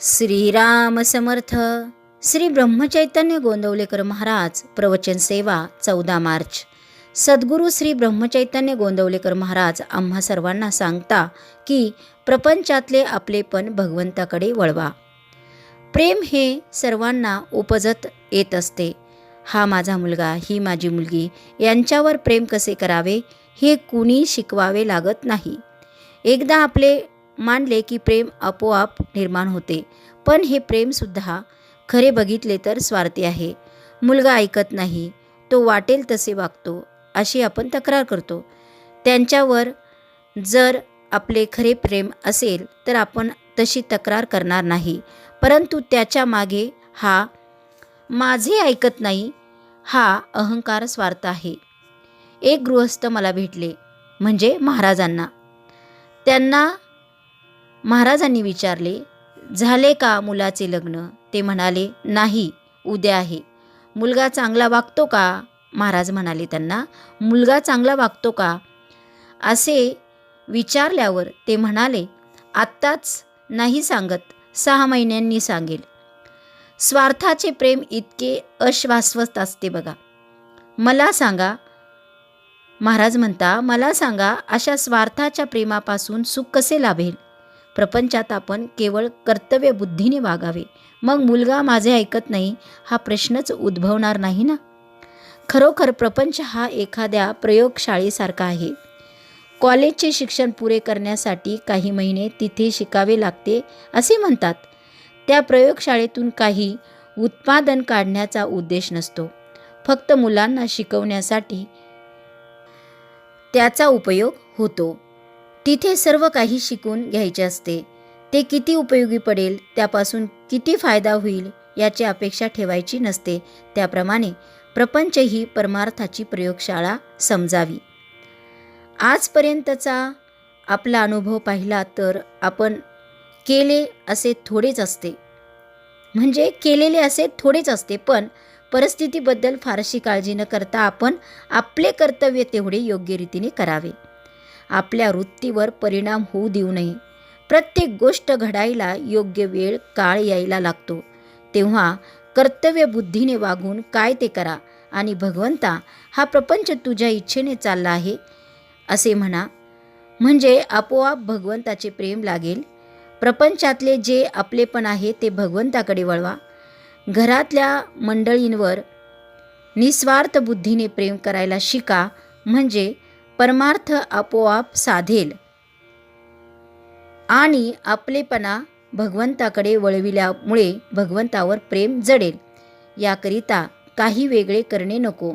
श्रीराम समर्थ श्री ब्रह्मचैतन्य गोंदवलेकर महाराज प्रवचन सेवा चौदा मार्च. सद्गुरू श्री ब्रह्मचैतन्य गोंदवलेकर महाराज आम्हा सर्वांना सांगता की प्रपंचातले आपलेपण भगवंताकडे वळवा. प्रेम हे सर्वांना उपजत येत असते. हा माझा मुलगा ही माझी मुलगी यांच्यावर प्रेम कसे करावे हे कुणी शिकवावे लागत नाही. एकदा आपले मानले की प्रेम आपोआप निर्माण होते. पण हे प्रेमसुद्धा खरे बघितले तर स्वार्थी आहे. मुलगा ऐकत नाही तो वाटेल तसे वागतो अशी आपण तक्रार करतो. त्यांच्यावर जर आपले खरे प्रेम असेल तर आपण तशी तक्रार करणार नाही. परंतु त्याच्यामागे हा माझे ऐकत नाही हा अहंकार स्वार्थ आहे. एक गृहस्थ मला भेटले म्हणजे महाराजांना. त्यांना महाराजांनी विचारले झाले का मुलाचे लग्न? ते म्हणाले नाही उद्या आहे. मुलगा चांगला वागतो का? महाराज म्हणाले त्यांना मुलगा चांगला वागतो का? असे विचारल्यावर ते म्हणाले आत्ताच नाही सांगत सहा महिन्यांनी सांगेल. स्वार्थाचे प्रेम इतके अश्वास्वस्त असते बघा. मला सांगा. महाराज म्हणता मला सांगा अशा स्वार्थाच्या प्रेमापासून सुख कसे लाभेल? प्रपंचात आपण केवळ कर्तव्य बुद्धीने वागावे. मग मुलगा माझे ऐकत नाही हा प्रश्नच उद्भवणार नाही ना? खरोखर प्रपंच हा एखाद्या प्रयोगशाळेसारखा आहे. कॉलेजचे शिक्षण पुरे करण्यासाठी काही महिने तिथे शिकावे लागते असे म्हणतात. त्या प्रयोगशाळेतून काही उत्पादन काढण्याचा उद्देश नसतो. फक्त मुलांना शिकवण्यासाठी त्याचा उपयोग होतो. तिथे सर्व काही शिकून घ्यायचे असते. ते किती उपयोगी पडेल त्यापासून किती फायदा होईल याची अपेक्षा ठेवायची नसते. त्याप्रमाणे प्रपंच ही परमार्थाची प्रयोगशाळा समजावी. आजपर्यंतचा आपला अनुभव पाहिला तर आपण केले असे थोडेच असते. म्हणजे केलेले असे थोडेच असते पण परिस्थितीबद्दल फारशी काळजी न करता आपण आपले कर्तव्य तेवढे योग्य रीतीने करावे. आपल्या वृत्तीवर परिणाम होऊ देऊ नये. प्रत्येक गोष्ट घडायला योग्य वेळ काळ यायला लागतो. तेव्हा कर्तव्य बुद्धीने वागून काय ते करा आणि भगवंता हा प्रपंच तुझ्या इच्छेने चालला आहे? असे म्हणा. म्हणजे आपोआप भगवंताचे प्रेम लागेल? प्रपंचातले जे आपलेपण आहे ते भगवंताकडे वळवा. घरातल्या मंडळींवर निस्वार्थ बुद्धीने प्रेम करायला शिका. म्हणजे परमार्थ आपोआप साधेल. आणि आपलेपणा भगवंताकडे वळविल्यामुळे भगवंतावर प्रेम जडेल. याकरिता काही वेगळे करणे नको.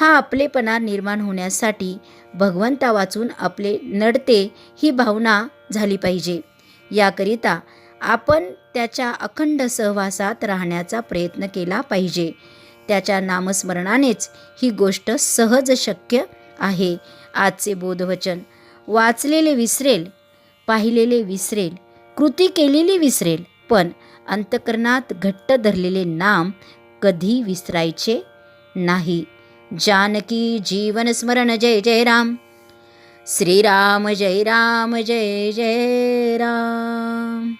हा आपलेपणा निर्माण होण्यासाठी भगवंता वाचून आपले नडते ही भावना झाली पाहिजे. याकरिता आपण त्याच्या अखंड सहवासात राहण्याचा प्रयत्न केला पाहिजे. त्याच्या नामस्मरणानेच ही गोष्ट सहज शक्य आहे. आजचे बोधवचन. वाचलेले विसरेल पाहिलेले विसरेल कृती केलेली विसरेल पण अंतकरणात घट्ट धरलेले नाम कधी विसरायचे नाही. जानकी जीवन स्मरण जय जय राम. श्रीराम जय राम जय जय राम.